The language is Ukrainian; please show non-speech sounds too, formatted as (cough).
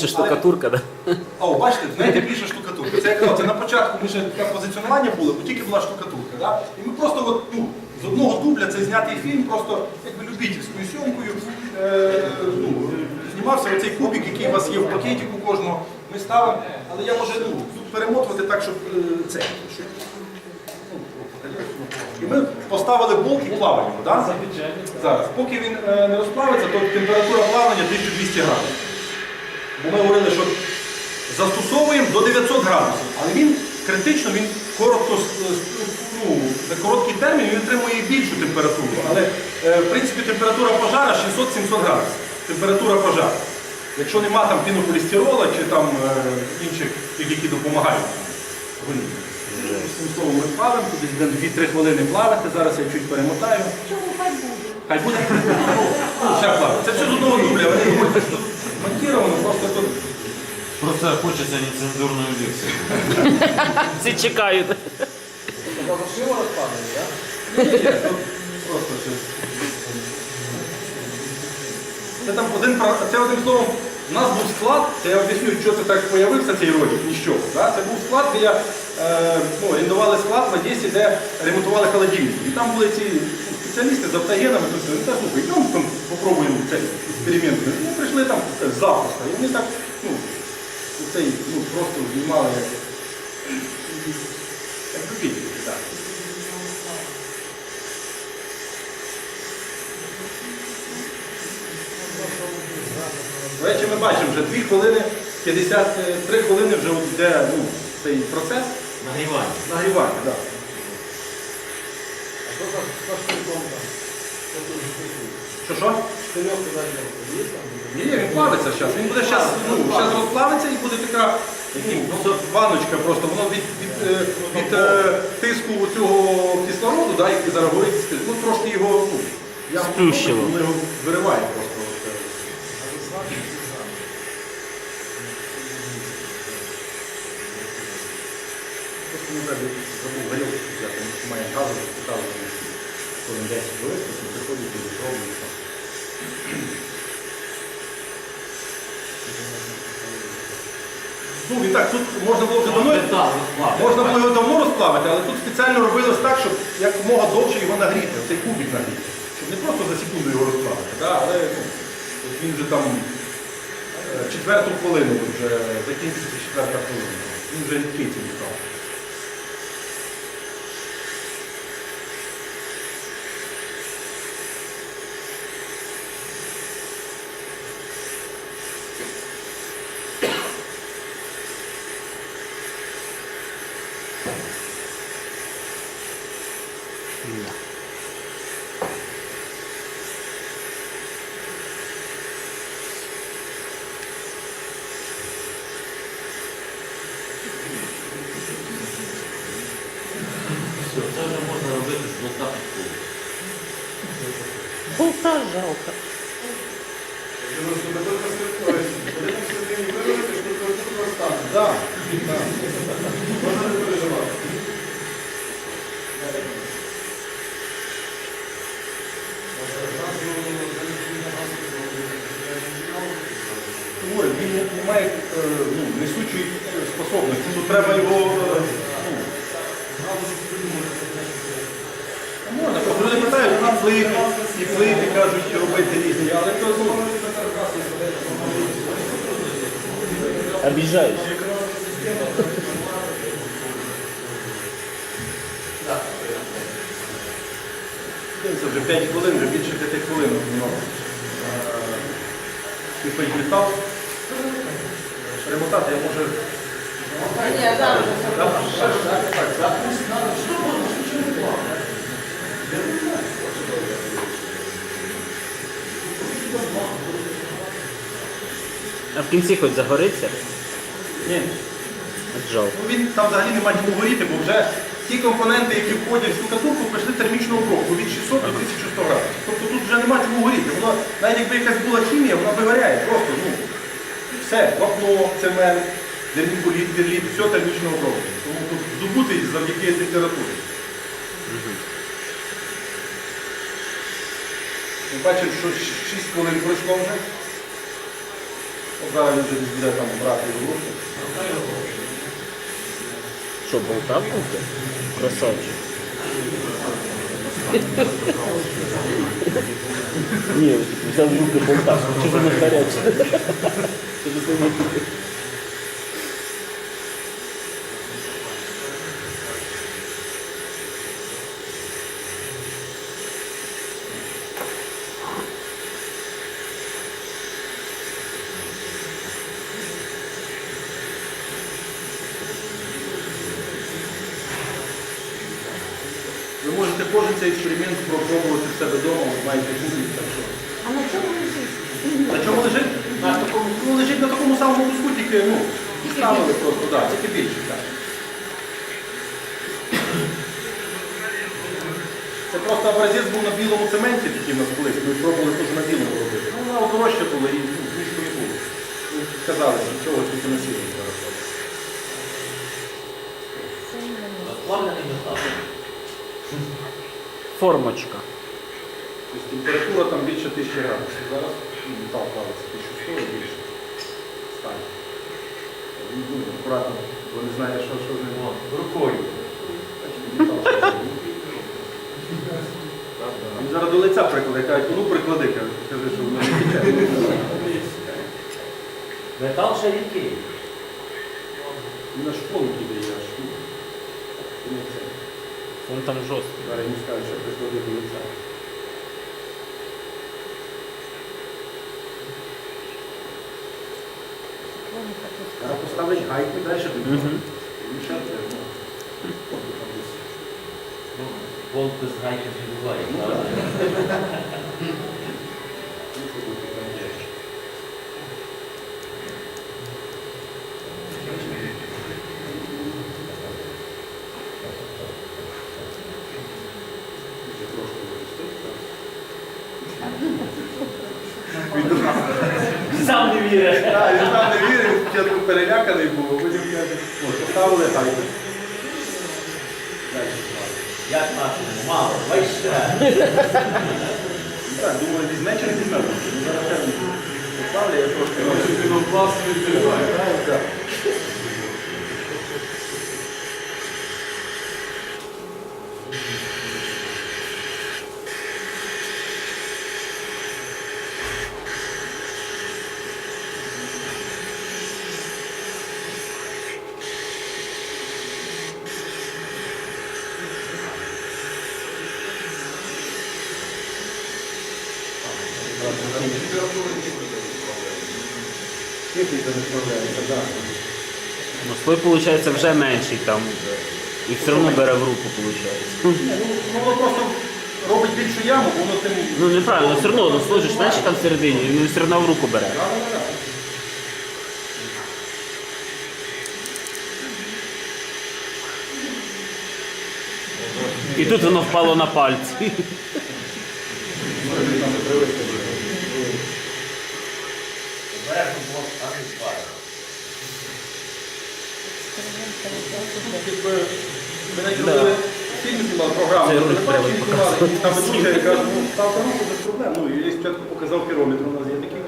Це штукатурка, да? О, бачите, знаєте, більше штукатурка. Це якраз це на початку ми ще таке позиціонування було, бо тільки була штукатурка. Да? І ми просто от, ну, з одного дубля цей знятий фільм, просто якби любительською сьомкою е, ну, знімався оцей кубик, який у вас є в пакетику кожного. Ми ставимо, але я може ну, тут перемотувати так, щоб е, це. Щоб, ну, і ми поставили болт і плаваємо. Да? Зараз. Поки він е, не розплавиться, то температура плавання 1200 градусів. Бо ми говорили, що застосовуємо до 900 градусів, але він критично, він коротко, с- ну, на короткий термін він отримує більшу температуру. Але е, в принципі температура пожара 600-700 градусів. Температура пожару. Якщо нема там пінополістирола чи там е, інших, які допомагають. Цим словом ми плавимо, десь 2-3 хвилини плавати, зараз я чуть перемотаю. Чому хай буде? Хай буде. Ну, плавати. Це все з одного дубля, вони думають, монтіровано, просто тут. Просто хочется нецензурную лекцию. Всі (laughs) чекають. Просто щось. Це там один про- це одним словом. У нас був склад, це я об'ясню, що це так появився цей ролик, ніщо. Да? Це був склад, де я е, ну, орендували склад в Одесі, де ремонтували холодильники. І там були ці ну, спеціалісти з автогенами. Вони так, слухай, ну, там попробуємо цей експеримент. Вони прийшли там е, запросто. І вони так, ну, цей, ну, просто знімали як, як любителі, так. До речі, ми бачимо вже 2 хвилини, 53 хвилини вже йде ну, цей процес Нагревание. нагрівання. Да. Що що? Ні, він плавиться зараз. Він буде зараз, ну, зараз розплавиться і буде така ну, ваночка просто. Воно від, від, е, від е, тиску цього кислороду, да, який зараз горить, ну трошки його, ну, я Сплющило. воно його вириває просто. е. Просто не знаю, забув горілку взяти, має газу, показує, він 10 хвилин, потім приходить і пробує. Ну і так, тут можна було вже давно, можна було його давно розплавити, але тут спеціально робилось так, щоб якомога довше його нагріти, цей кубик нагріти. Щоб не просто за секунду його розплавити, да, але ну, він вже там е, четверту хвилину вже закінчиться четверта хвилина. Він вже рідкий цей метал. Все, це вже можна робити з коло. Болта жалко. Да. Говорю, він не, не має е, ну, несучої е, способності. Тут треба його. е, Ну, можна, просто люди питають, і плити, і плити, кажуть, робити різні, але то ну, Обіжаєш. Це вже 5 хвилин, вже більше 5 хвилин кипить метал. Перемотати я може. Ні, зараз. А в кінці хоч загориться? Ні. Ну, він там взагалі немає чому горіти, бо вже ті компоненти, які входять в штукатурку, пройшли термічну обробку від 600 до 1100 градусів. Тобто тут вже немає чому горіти. Воно, навіть якби якась була хімія, вона вигоряє. Просто, ну, все, вапно, цемент, вермікуліт, верліт, все термічно оброблено. Тому тут здобутий завдяки температурі. Ми бачимо, що 6 хвилин пройшло вже. От Зараз він вже буде там брати в руки. Що, болтав? Красавчик. (laughs) Ні, взяв руки болтав, чи воно гаряче. (laughs) можете кожен цей експеримент спробувати в себе вдома, ви маєте гуглі. так що. А на чому лежить? На чому лежить? На такому, ну, лежить на такому самому куску, тільки ну, ставили просто, да, тільки більше. Так. Це просто образець був на білому цементі, такий у нас колись. Ми пробували теж на білому робити. Ну, воно дорожче було і ну, нічого не було. Ну, Сказали, що цього тільки на сілі зараз. Розплавлений метал. Формочка. Тобто температура там більше 1000 градусів. Зараз метал плавиться 1100 і більше. Стань. Ну, ну, акуратно, бо не знає, що, що з ним. Рукою. Він зараз до лиця прикладе, кажуть, ну приклади, кажи, що воно не тече. Метал ще який? Він на школу кидає, аж ну, не це. Він там жорсткий. Зараз не скажу, що приклади до лиця. Зараз поставить гайку далі. Мгм. І ще ну. Ну, болт без гайки не буває, Ну, правда? Ну, що буде там є. Ще трошки випустити, так. Сам не віриш. Так, він сам не вірив, він спочатку переляканий був, а потім каже, «О, поставили гайку. Далі. Як нашому? Мало, вище. Ну, Так, думаю, візьме чи не візьме. Ну, Зараз він поставлю, я трошки Так. Техніка не. Ну, слой, виходить, вже менший там. І все одно бере в руку, виходить. Ну, воно просто робить більшу яму, воно тим... Ну неправильно, все одно ну, слой же там всередині, він все одно в руку бере. І тут воно впало на пальці. (laughs) Обережно болт, а не спає. Якби ми навіть робили фільм знімали, програму, бачили, знімали, там ведучий каже, ну без проблем. Ну, і я спочатку показав пірометр, у нас є такий.